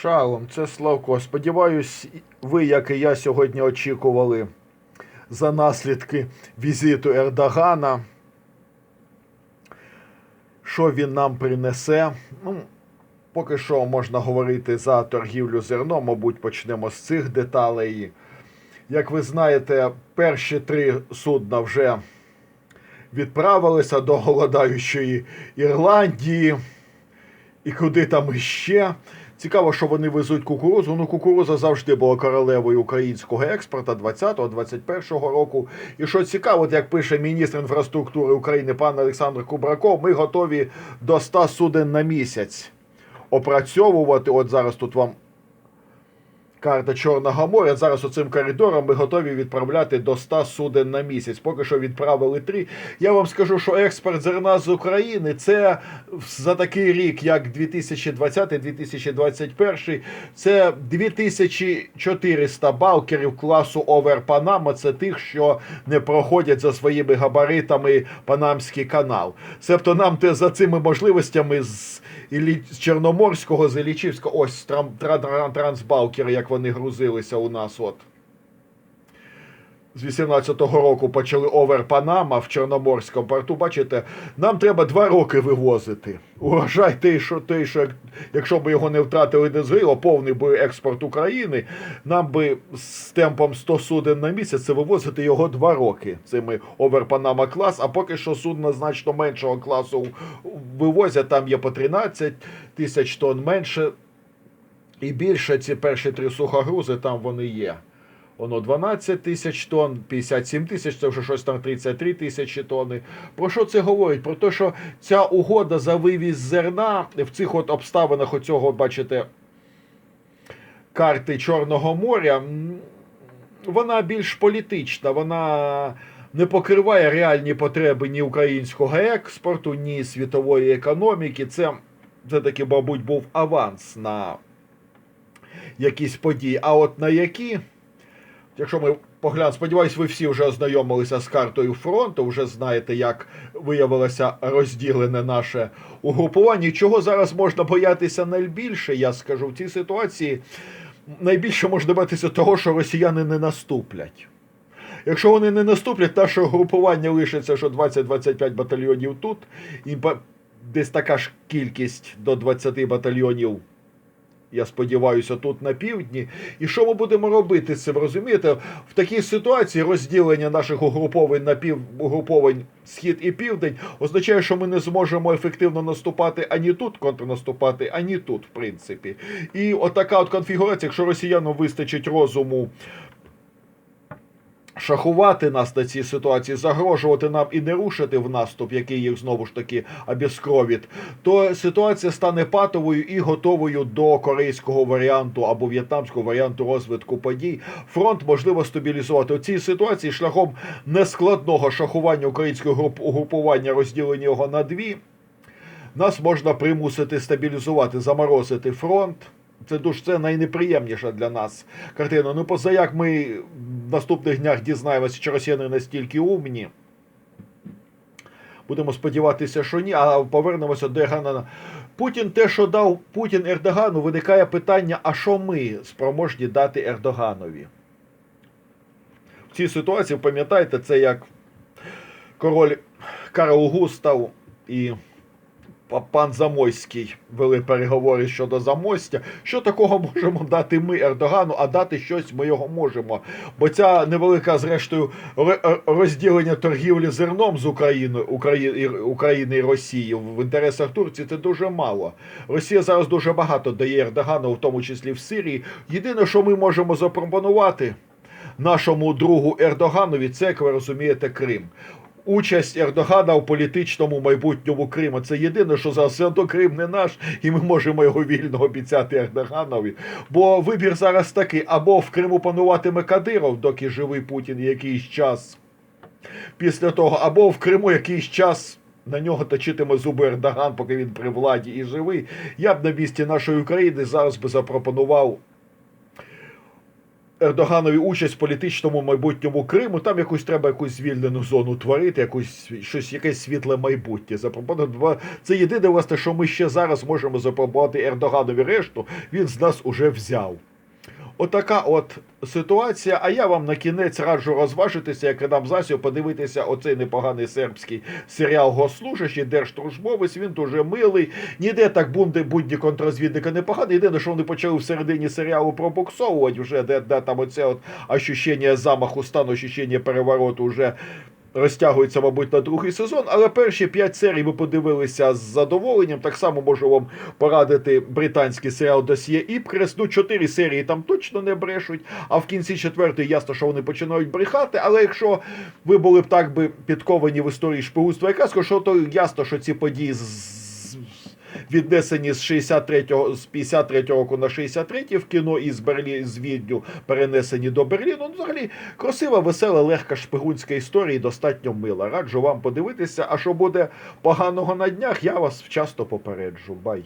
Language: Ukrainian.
Шалом, це Славко. Сподіваюсь, ви, як і я, сьогодні очікували за наслідки візиту Ердогана. Що він нам принесе? Ну, поки що можна говорити за торгівлю зерном, мабуть, почнемо з цих деталей. Як ви знаєте, перші три судна вже відправилися до голодаючої Ірландії і куди там іще. Цікаво, що вони везуть кукурузу. Ну, кукуруза завжди була королевою українського експорта 20-21 року. І що цікаво, от як пише міністр інфраструктури України пан Олександр Кубраков, ми готові до 100 суден на місяць опрацьовувати. От зараз тут вам карта Чорного моря. Зараз оцим коридором ми готові відправляти до 100 суден на місяць. Поки що відправили 3. Я вам скажу, що експорт зерна з України це за такий рік, як 2020-2021, це 2400 балкерів класу Овер Панама. Це тих, що не проходять за своїми габаритами Панамський канал. Себто нам те за цими можливостями з Чорноморського, з Ілічівського, ось трансбалкери, як вони грузилися у нас. от. З 18-го року почали овер Панама в Чорноморському порту. Бачите, нам треба два роки вивозити. Урожай той, що той, що якщо б його не втратили не згоріло, повний би експорт України, нам би з темпом 100 суден на місяць це вивозити його два роки. Цими овер Панама клас, а поки що судна значно меншого класу вивозять, там є по 13 тисяч тонн менше. І більше ці перші три сухогрузи там вони є. Воно 12 тисяч тонн, 57 тисяч, це вже щось там 33 тисячі тонни. Про що це говорить? Про те, що ця угода за вивіз зерна в цих от обставинах оцього, бачите, карти Чорного моря, вона більш політична, вона не покриває реальні потреби ні українського експорту, ні світової економіки. Це, це таки, мабуть, був аванс на якісь події. А от на які, якщо ми поглянемо, сподіваюсь, ви всі вже ознайомилися з картою фронту, вже знаєте, як виявилося розділене наше угрупування. Чого зараз можна боятися найбільше, я скажу в цій ситуації. Найбільше можна боятися того, що росіяни не наступлять. Якщо вони не наступлять, наше угрупування лишиться, що 20-25 батальйонів тут, і десь така ж кількість до 20 батальйонів я сподіваюся, тут на півдні. І що ми будемо робити з цим? Розумієте, в такій ситуації розділення наших угруповань на пів угруповань схід і південь означає, що ми не зможемо ефективно наступати ані тут, контрнаступати, ані тут, в принципі. І отака от конфігурація, якщо росіянам вистачить розуму. Шахувати нас на цій ситуації, загрожувати нам і не рушити в наступ, який їх знову ж таки обіскровить, то ситуація стане патовою і готовою до корейського варіанту або в'єтнамського варіанту розвитку подій. Фронт можливо стабілізувати у цій ситуації шляхом нескладного шахування українського груп угрупування, розділення його на дві. Нас можна примусити стабілізувати, заморозити фронт. Це дуже це найнеприємніша для нас картина. Ну, поза як ми в наступних днях дізнаємося, чи росіяни настільки умні. Будемо сподіватися, що ні, а повернемося до Ергана. Путін те, що дав Путін Ердогану, виникає питання: а що ми спроможні дати Ердоганові? В цій ситуації, пам'ятаєте, це як король Карл Густав і пан Замойський вели переговори щодо Замостя. Що такого можемо дати ми Ердогану, а дати щось ми його можемо. Бо ця невелика, зрештою, ро- розділення торгівлі зерном з Україною, Украї- України і Росії в інтересах Турції це дуже мало. Росія зараз дуже багато дає Ердогану, в тому числі в Сирії. Єдине, що ми можемо запропонувати нашому другу Ердоганові, це, як ви розумієте, Крим. Участь Ердогана у політичному майбутньому Криму. Це єдине, що зараз все одно Крим не наш, і ми можемо його вільно обіцяти Ердоганові. Бо вибір зараз такий: або в Криму пануватиме Кадиров, доки живий Путін якийсь час після того, або в Криму якийсь час. На нього точитиме зуби Ердоган, поки він при владі і живий. Я б на місці нашої України зараз би запропонував Ердоганові участь в політичному майбутньому Криму, там якусь треба якусь звільнену зону творити, якусь щось, якесь світле майбутнє запропонувати. Це єдине, власне, що ми ще зараз можемо запропонувати Ердоганові решту, він з нас уже взяв. Отака от ситуація. А я вам на кінець раджу розважитися, як нам засіб, подивитися оцей непоганий сербський серіал Госслужащий, Держслужбовець. Він дуже милий. Ніде так бунди будні контррозвідника не поганий. Єдине, що вони почали в середині серіалу пробуксовувати, вже де, де там оце от ощущення замаху стану, ощущення перевороту вже. Розтягується, мабуть, на другий сезон, але перші п'ять серій ви подивилися з задоволенням. Так само можу вам порадити британський серіал Досьє Іпкрес. Ну, чотири серії там точно не брешуть. А в кінці четвертої ясно, що вони починають брехати. Але якщо ви були б так би підковані в історії шпигунства Казку, що то ясно, що ці події з- віднесені з 63-го, з 53-го року на 63-й в кіно і з Берлі, з Відню перенесені до Берліну. Ну, взагалі, красива, весела, легка шпигунська історія і достатньо мила. Раджу вам подивитися. А що буде поганого на днях, я вас вчасно попереджу. Бай.